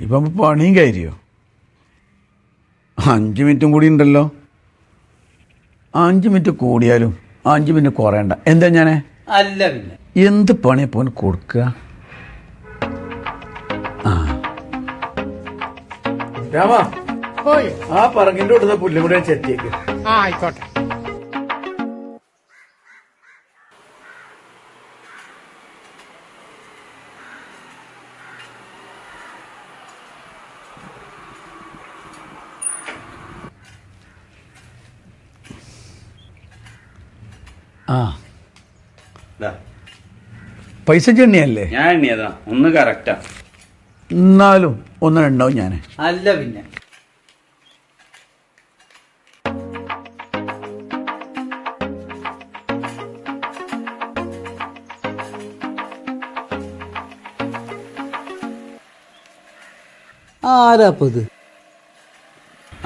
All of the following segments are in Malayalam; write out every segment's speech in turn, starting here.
ഇപ്പം പണിയും കയറിയോ? അഞ്ച് മിനിറ്റും കൂടി ഉണ്ടല്ലോ. അഞ്ച് മിനിറ്റ് കൂടിയാലും അഞ്ച് മിനിറ്റ് കുറയണ്ട. എന്താ ഞാനെ? അല്ല പിന്നെ. എന്ത് പണിയാ പോൻ കൊടുക്കുക? ആ. രാമ പോയി. ആ പുല്ലും കൂടെ ചെത്തിയേക്ക്. ആ ആയിക്കോട്ടെ. ആ. പൈസ ചെണ്ണിയല്ലേ? ഞാൻ എണ്ണിയതാ. ഒന്ന് കറക്റ്റാ. എന്നാലും ഒന്ന് ഉണ്ടാവും ഞാൻ അല്ല പിന്നെ. ആരാപ്പത്?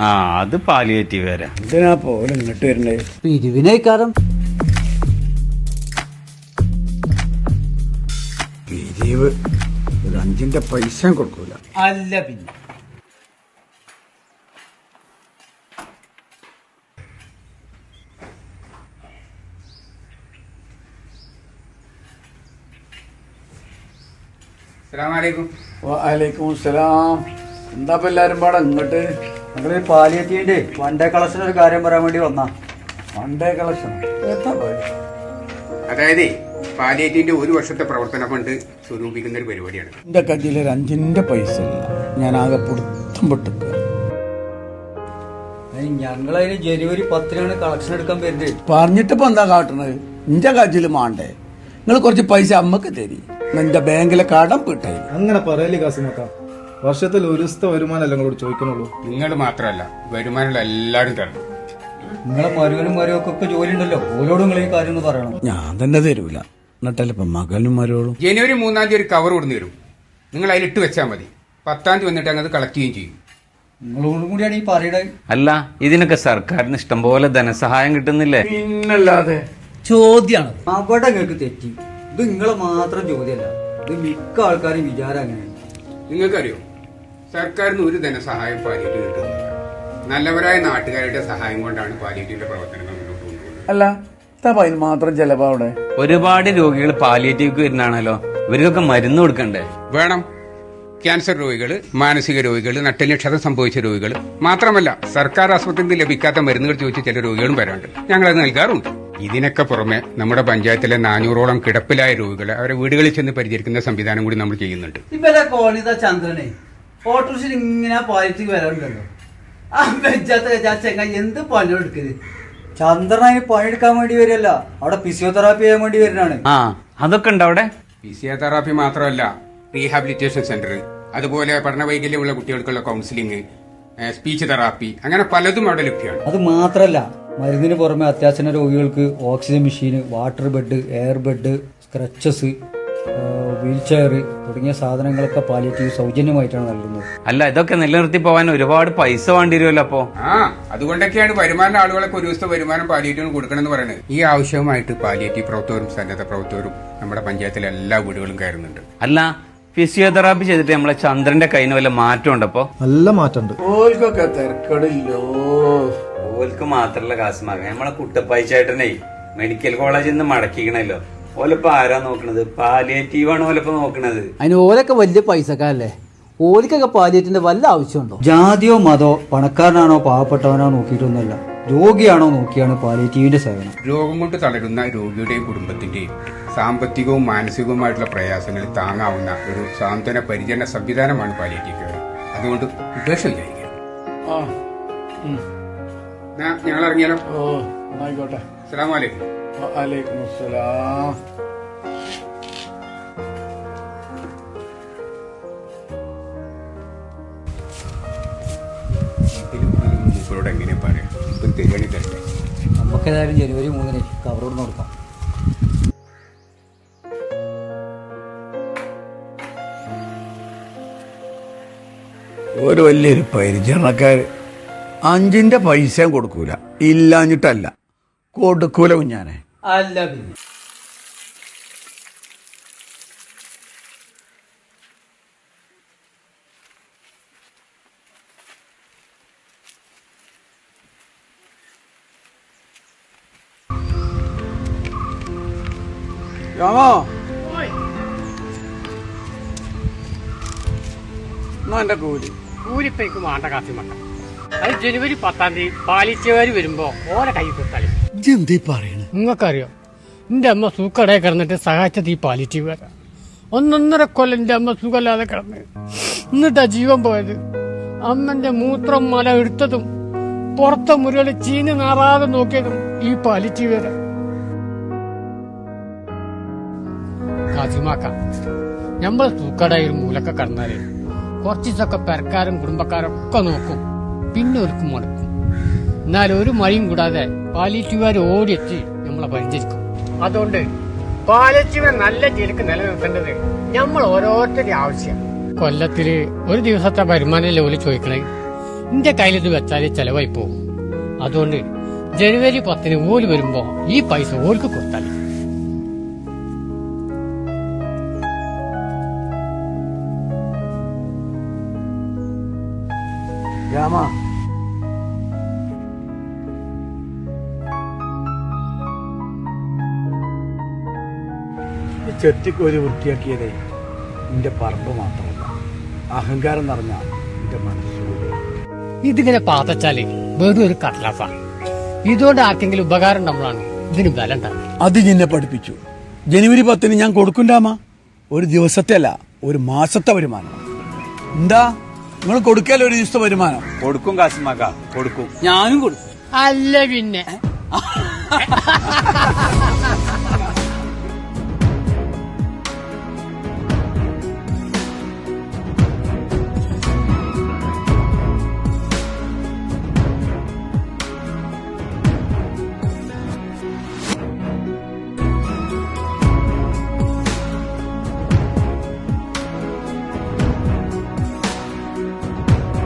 ആ അത് പാലിയേറ്റീവ് വരാം ഇതിനാ പോലും ഇങ്ങോട്ട് വരണ്ടേ പിരിവിനേക്കാരം പിരിവ് ഒരു അഞ്ചിന്റെ പൈസ കൊടുക്കൂല. അല്ല പിന്നെ. അസ്സലാമലൈക്കും വലൈക്കും സലാം എന്താ ഇപ്പൊ എല്ലാരും പാടെ ഇങ്ങോട്ട്? ഞങ്ങൾ പാലിയെത്തിയിട്ട് വണ്ടേ കളക്ഷൻ ഒരു കാര്യം പറയാൻ വേണ്ടി വന്നാ. വണ്ടേ കളക്ഷൻ എന്താ പോയത് അതായത് പാലിയേറ്റിന്റെ ഒരു വർഷത്തെ പ്രവർത്തന ഫണ്ട് സ്വരൂപിക്കുന്ന ഒരു പരിപാടിയാണ്. എന്റെ കയ്യിൽ ഒരു അഞ്ചിന്റെ പൈസ ഇല്ല. ഞാൻ ആകെ പുറത്തും പൊട്ടിക്കുക ഞങ്ങളതിന് ജനുവരി പത്തിനാണ് കളക്ഷൻ എടുക്കാൻ വരുന്നത്. പറഞ്ഞിട്ടിപ്പോ എന്താ കാട്ടണത്? എന്റെ കയ്യിൽ മാണ്ടേ. നിങ്ങൾ കുറച്ച് പൈസ അമ്മയ്ക്ക് തരി. എന്റെ ബാങ്കിലെ കടം പിട്ടേ അങ്ങനെ പറയല്ലേ കാസിമക്ക? വർഷത്തിൽ ഒരു ദിവസത്തെ വരുമാനം നിങ്ങളോട് ചോദിക്കണുള്ളൂ? നിങ്ങൾ മാത്രമല്ല വരുമാനമുള്ള എല്ലാവരും തരണം. നിങ്ങളെ മരുവനും മരുവൊക്കെ ജോലി ഉണ്ടല്ലോ ഓരോടും നിങ്ങൾ ഈ കാര്യം ഒന്ന് പറയണം. ഞാൻ തന്നെ തരൂല. എന്നിട്ടല്ലേ ഇപ്പൊ മകനും മരോളും ജനുവരി മൂന്നാം തീയതി ഒരു കവർ കൊടുന്നു തരും നിങ്ങൾ അതിലിട്ട് വെച്ചാൽ മതി. പത്താം തീയതി വന്നിട്ട് അങ്ങ് കളക്ട് ചെയ്യുകയും ചെയ്യും. നിങ്ങളോടും കൂടിയാണ് ഈ അല്ല ഇതിനൊക്കെ സർക്കാരിന് ഇഷ്ടംപോലെ ധനസഹായം കിട്ടുന്നില്ലേ? പിന്നല്ലാതെ ചോദ്യാണ് അവിടെ നിങ്ങൾക്ക് തെറ്റി. ഇത് നിങ്ങളെ മാത്രം ചോദ്യമല്ല. ഇത് മിക്ക ആൾക്കാരും വിചാരം അങ്ങനെയാണ്. നിങ്ങൾക്കറിയോ? സർക്കാരിന് ഒരു ധനസഹായം പാലിയേറ്റീവ് കിട്ടുന്നില്ല. നല്ലവരായ നാട്ടുകാരുടെ സഹായം കൊണ്ടാണ് പാലിയേറ്റീവിന്റെ പ്രവർത്തനങ്ങൾ മുന്നോട്ട് കൊണ്ടുപോകുന്നത്. അല്ല അതിന് മാത്രം ചെലവാ അവിടെ. ഒരുപാട് രോഗികൾ പാലിയേറ്റീവ് വരുന്നതാണല്ലോ. ഇവർക്കൊക്കെ മരുന്ന് കൊടുക്കണ്ടേ? വേണം. ക്യാൻസർ രോഗികൾ മാനസിക രോഗികൾ നട്ടലിന് ക്ഷതം സംഭവിച്ച രോഗികൾ മാത്രമല്ല സർക്കാർ ആശുപത്രിയിൽ നിന്ന് ലഭിക്കാത്ത മരുന്നുകൾ ചോദിച്ച ചില രോഗികളും വരാറുണ്ട്. ഞങ്ങളത് നൽകാറുണ്ട്. ഇതിനൊക്കെ പുറമെ നമ്മുടെ പഞ്ചായത്തിലെ നാനൂറോളം കിടപ്പിലായ രോഗികളെ അവരെ വീടുകളിൽ ചെന്ന് പരിചരിക്കുന്ന സംവിധാനം കൂടി നമ്മൾ ചെയ്യുന്നുണ്ട്. ഇവരെ കോണിത ചന്ദ്രനെ. ഓട്ടോറിക്ഷയിൽ ഇങ്ങനെ പാലിച്ച് വരാറുണ്ടല്ലോ. ആ വെച്ചാത്ത ചെങ്ങ എന്ത് ചന്ദ്രൻ അതിന് പണിയെടുക്കാൻ വേണ്ടി വരില്ല അവിടെ ഫിസിയോതെറാപ്പി ചെയ്യാൻ വേണ്ടി വരുന്നതാണ്. ആ അതൊക്കെ ഉണ്ട് അവിടെ? ഫിസിയോതെറാപ്പി മാത്രമല്ല റീഹാബിലിറ്റേഷൻ സെന്റർ അതുപോലെ പഠന വൈകല്യമുള്ള കുട്ടികൾക്കുള്ള കൗൺസിലിംഗ് സ്പീച്ച് തെറാപ്പി അങ്ങനെ പലതും അവിടെ ലഭ്യമാണ്. അത് മാത്രല്ല മരുന്നിന് പുറമെ അത്യാവശ്യ രോഗികൾക്ക് oxygen machine water bed air bed crutches wheel chair തുടങ്ങിയ സാധനങ്ങളൊക്കെ പാലിയേറ്റീവ് സൗജന്യമായിട്ടാണ് നൽകുന്നത്. അല്ല ഇതൊക്കെ നിലനിർത്തി പോവാൻ ഒരുപാട് പൈസ വേണ്ടി വരുമല്ലോ അപ്പോ? ആ അതുകൊണ്ടൊക്കെയാണ് വരുമാന ആളുകളൊക്കെ ഒരു ദിവസത്തെ വരുമാനം പാലിയേറ്റീവിന് കൊടുക്കണമെന്ന് പറയുന്നത് ഈ ആവശ്യവുമായിട്ട് പാലിയേറ്റീവ് പ്രവർത്തകരും സന്നദ്ധ പ്രവർത്തകരും നമ്മുടെ പഞ്ചായത്തിലെ എല്ലാ വീടുകളും കയറുന്നുണ്ട്. അല്ല ഫിസിയോതെറാപ്പി ചെയ്തിട്ട് നമ്മളെ ചന്ദ്രന്റെ കയ്യിന് വല്ല മാറ്റം ഉണ്ടപ്പോ? നല്ല മാറ്റമുണ്ട്. ഓൽക്കൊക്കെ തിരക്കടില്ലോ. ഓൽക്ക് മാത്രല്ല കാസ്മാക നമ്മളെ കുട്ടപ്പായിച്ചേട്ടനെ മെഡിക്കൽ കോളേജിൽ നിന്ന് മടക്കിക്കണല്ലോ. ഓലപ്പോ ആരാ നോക്കണത്? പാലിയേറ്റീവ് ആണ് ഓലപ്പോ നോക്കണത്. അതിന് ഓലൊക്കെ വലിയ പൈസക്കാരല്ലേ? ഓലിക്കൊക്കെ പാലിയേറ്റിന്റെ വല്ല ആവശ്യമുണ്ടോ? ജാതിയോ മതോ പണക്കാരനാണോ പാവപ്പെട്ടവനാണോ നോക്കിയിട്ടൊന്നുമല്ല. രോഗിയാണോ നോക്കിയാണ് പാലിയേറ്റീവിന്റെ സേവനം. രോഗം കൊണ്ട് തളരുന്ന രോഗിയുടെയും കുടുംബത്തിന്റെയും സാമ്പത്തികവും മാനസികവുമായിട്ടുള്ള പ്രയാസങ്ങൾ താങ്ങാവുന്ന ഒരു സാന്ത്വന പരിചരണ സംവിധാനമാണ് പാലിയേറ്റീവ് കെയർ അതുകൊണ്ട് ഉപേക്ഷ വിചാരിക്കുക ആ ഉം. ഞങ്ങൾ ഇറങ്ങിയാലോ? ഓ ആയിക്കോട്ടെ. അസ്സലാമു അലൈക്കും. വലൈക്കും അസ്സലാം മൂപ്പരോട് എങ്ങനെ പറയാം ഇപ്പം തരികണി തരട്ടെ നമുക്ക് ഏതായാലും ജനുവരി മൂന്നിന് കവറോട് കൊടുക്കാം. ഒരു വലിയൊരു പരിചരണക്കാർ അഞ്ചിന്റെ പൈസയും കൊടുക്കൂല. ഇല്ലാഞ്ഞിട്ടല്ല. കൊടുക്കൂല കുഞ്ഞാനെ. അല്ല രാമോ? എന്റെ കൂലി? കൂലിപ്പേക്ക് വേണ്ട കാഫി മട്ട അത് ജനുവരി പത്താം തീയതി പാലിച്ചവര് വരുമ്പോ ഓരോ കൈ കൊടുത്താലും. എന്തീ പറയണ? നിങ്ങൾക്കറിയോ? എന്റെ അമ്മ സൂക്കടയിൽ കിടന്നിട്ട് സഹായിച്ചത് ഈ പാലിറ്റീവ് വരാ ഒന്നൊന്നര കൊല്ലം എന്റെ അമ്മ സുഖമില്ലാതെ കിടന്ന്. എന്നിട്ടാ ജീവൻ പോയത്. അമ്മന്റെ മൂത്രം മല എടുത്തതും പുറത്തെ മുറികളിൽ ചീഞ്ഞ് നാറാതെ നോക്കിയതും ഈ പാലിറ്റീവ് വരാ കാസിമാക്ക നമ്മൾ സൂക്കടയിൽ മൂലൊക്കെ കിടന്നാലേ കുറച്ചിസൊക്കെ പെരക്കാരും കുടുംബക്കാരും ഒക്കെ നോക്കും. പിന്നെ ഒരുക്കും മടുക്കും. എന്നാൽ ഒരു മഴയും കൂടാതെ പാലിറ്റീവുകാർ ഓടിയെത്തി നമ്മളെ പരിചരിക്കും. അതുകൊണ്ട് പാലിറ്റീവിനെ നല്ല രീതിക്ക് നിലനിർത്തേണ്ടത് നമ്മൾ ഓരോരുത്തരുടെ ആവശ്യം. കൊല്ലത്തിൽ ഒരു ദിവസത്തെ വരുമാനം ലെവലിൽ ചോദിക്കണേ? എന്റെ കയ്യിൽ ഇത് വെച്ചാൽ ചെലവായി പോകും. അതുകൊണ്ട് ജനുവരി പത്തിന് ഓൽ വരുമ്പോ ഈ പൈസ ഓർക്ക് കൊടുത്താൽ രാമ ചെത്തിക്കോരി വൃത്തിയാക്കിയതേ നിന്റെ പറമ്പ് മാത്രമല്ല. അഹങ്കാരം നിറഞ്ഞ നിന്റെ മനസ്സുകൂടി. ഇതിങ്ങനെ പാത്തച്ചാൽ വെറും ഒരു കടലാസാണ് ഇതുകൊണ്ട് ആർക്കെങ്കിലും ഉപകാരം നമ്മളാണ് ഇതിന് ബലം ഉണ്ടാകും അത് നിന്നെ പഠിപ്പിച്ചു. ജനുവരി പത്തിന് ഞാൻ കൊടുക്കണ്ടാമ ഒരു ദിവസത്തെ അല്ല ഒരു മാസത്തെ വരുമാനം. എന്താ? നിങ്ങൾ കൊടുക്കല്ലോ ഒരു ദിവസത്തെ വരുമാനം? കൊടുക്കും കാസിമാക്ക കൊടുക്കും. ഞാനും കൊടുക്കും. അല്ല പിന്നെ.